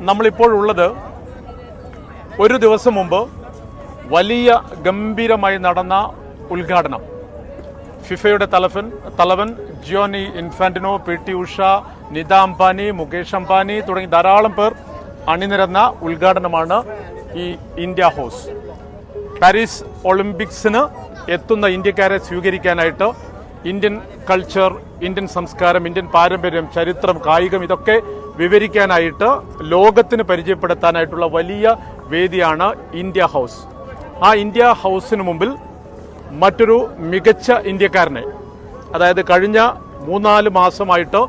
നമ്മളിപ്പോഴുള്ളത് ഒരു ദിവസം മുമ്പ് വലിയ ഗംഭീരമായി നടന്ന ഉദ്ഘാടനം. ഫിഫയുടെ തലവൻ തലവൻ Gianni Infantino P T Usha Nita Ambani Mukesh Ambani തുടങ്ങി ധാരാളം പേർ അണിനിരന്ന ഉദ്ഘാടനമാണ് ഈ ഇന്ത്യ ഹൗസ്. പാരീസ് ഒളിമ്പിക്സിന് എത്തുന്ന ഇന്ത്യക്കാരെ സ്വീകരിക്കാനായിട്ട് ഇന്ത്യൻ കൾച്ചർ ഇന്ത്യൻ സംസ്കാരം ഇന്ത്യൻ പാരമ്പര്യം ചരിത്രം കായികം ഇതൊക്കെ വിവരിക്കാനായിട്ട് ലോകത്തിന് പരിചയപ്പെടുത്താനായിട്ടുള്ള വലിയ വേദിയാണ് ഇന്ത്യ ഹൗസ്. ആ ഇന്ത്യ ഹൗസിന് മുമ്പിൽ മറ്റൊരു മികച്ച ഇന്ത്യക്കാരനെ അതായത് കഴിഞ്ഞ മൂന്നാൽ മാസമായിട്ട്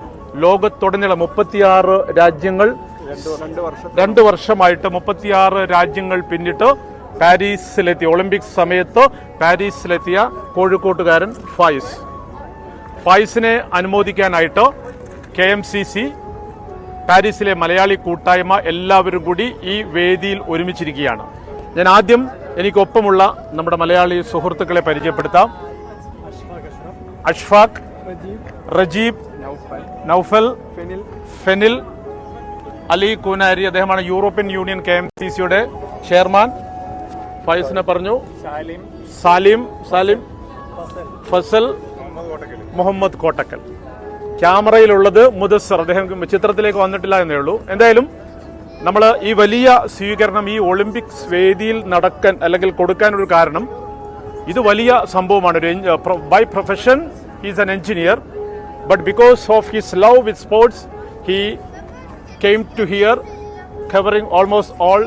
ലോകത്തുടനീളം മുപ്പത്തിയാറ് രാജ്യങ്ങൾ രണ്ട് വർഷമായിട്ട് മുപ്പത്തിയാറ് രാജ്യങ്ങൾ പിന്നിട്ട് പാരീസിലെത്തിയ ഒളിമ്പിക്സ് സമയത്ത് പാരീസിലെത്തിയ കോഴിക്കോട്ടുകാരൻ ഫായിസ്. ഫായിസിനെ അനുമോദിക്കാനായിട്ട് കെ എം സി സി പാരീസിലെ മലയാളി കൂട്ടായ്മ എല്ലാവരും കൂടി ഈ വേദിയിൽ ഒരുമിച്ചിരിക്കുകയാണ്. ഞാൻ ആദ്യം എനിക്കൊപ്പമുള്ള നമ്മുടെ മലയാളി സുഹൃത്തുക്കളെ പരിചയപ്പെടുത്താം. അഷ്ഫാഖ് റജീബ് നൌഫൽ ഫെനിൽ അലി കൂനാരി അദ്ദേഹമാണ് European Union K M C സിയുടെ ചെയർമാൻ. ഫൈസിനെ പറഞ്ഞു. സാലിം. സാലിം ഫസൽ. മുഹമ്മദ് കോട്ടക്കൽ. ക്യാമറയിലുള്ളത് മുദസ്സർ. അദ്ദേഹം ചിത്രത്തിലേക്ക് വന്നിട്ടില്ല എന്നേ ഉള്ളൂ. എന്തായാലും നമ്മൾ ഈ വലിയ സ്വീകരണം ഈ ഒളിമ്പിക്സ് വേദിയിൽ നടക്കാൻ അല്ലെങ്കിൽ കൊടുക്കാനൊരു കാരണം ഇത് വലിയ സംഭവമാണ്. ഒരു by profession he's an engineer but because of his love with sports he came to here covering almost all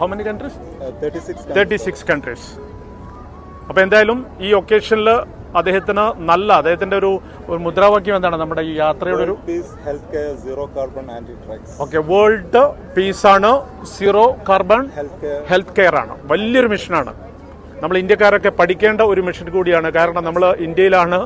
how many countries 36 thirty six countries അപ്പോൾ എന്തായാലും ഈ ഒക്കേഷനിൽ അദ്ദേഹത്തിന് നല്ല അദ്ദേഹത്തിന്റെ ഒരു മുദ്രാവാക്യം എന്താണ് നമ്മുടെ ഈ യാത്രയുടെ ഒരു ഓക്കെ വേൾഡ് പീസ് ആണ് സീറോ കാർബൺ ഹെൽത്ത് കെയർ ആണ്. വലിയൊരു മിഷനാണ് നമ്മൾ ഇന്ത്യക്കാരൊക്കെ പഠിക്കേണ്ട ഒരു മിഷൻ കൂടിയാണ്. കാരണം നമ്മൾ ഇന്ത്യയിലാണ്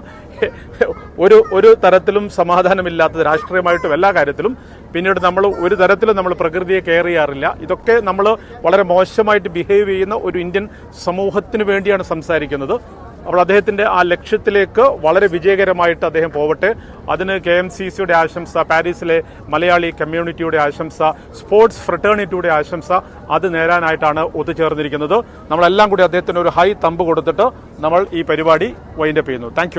ഒരു ഒരു തരത്തിലും സമാധാനമില്ലാത്തത് രാഷ്ട്രീയമായിട്ടും എല്ലാ കാര്യത്തിലും. പിന്നീട് നമ്മൾ ഒരു തരത്തിലും നമ്മൾ പ്രകൃതിയെ കെയർ ചെയ്യാറില്ല. ഇതൊക്കെ നമ്മൾ വളരെ മോശമായിട്ട് ബിഹേവ് ചെയ്യുന്ന ഒരു ഇന്ത്യൻ സമൂഹത്തിന് വേണ്ടിയാണ് സംസാരിക്കുന്നത്. അപ്പോൾ അദ്ദേഹത്തിന്റെ ആ ലക്ഷ്യത്തിലേക്ക് വളരെ വിജയകരമായിട്ട് അദ്ദേഹം പോവട്ടെ. അതിന് കെ എം സി സിയുടെ ആശംസ പാരീസിലെ മലയാളി കമ്മ്യൂണിറ്റിയുടെ ആശംസ സ്പോർട്സ് ഫ്രട്ടേണിറ്റിയുടെ ആശംസ അത് നേരാനായിട്ടാണ് ഒത്തുചേർന്നിരിക്കുന്നത്. നമ്മളെല്ലാം കൂടി അദ്ദേഹത്തിന് ഒരു ഹൈ തമ്പ് കൊടുത്തിട്ട് നമ്മൾ ഈ പരിപാടി വൈൻഡപ്പ് ചെയ്യുന്നു. താങ്ക്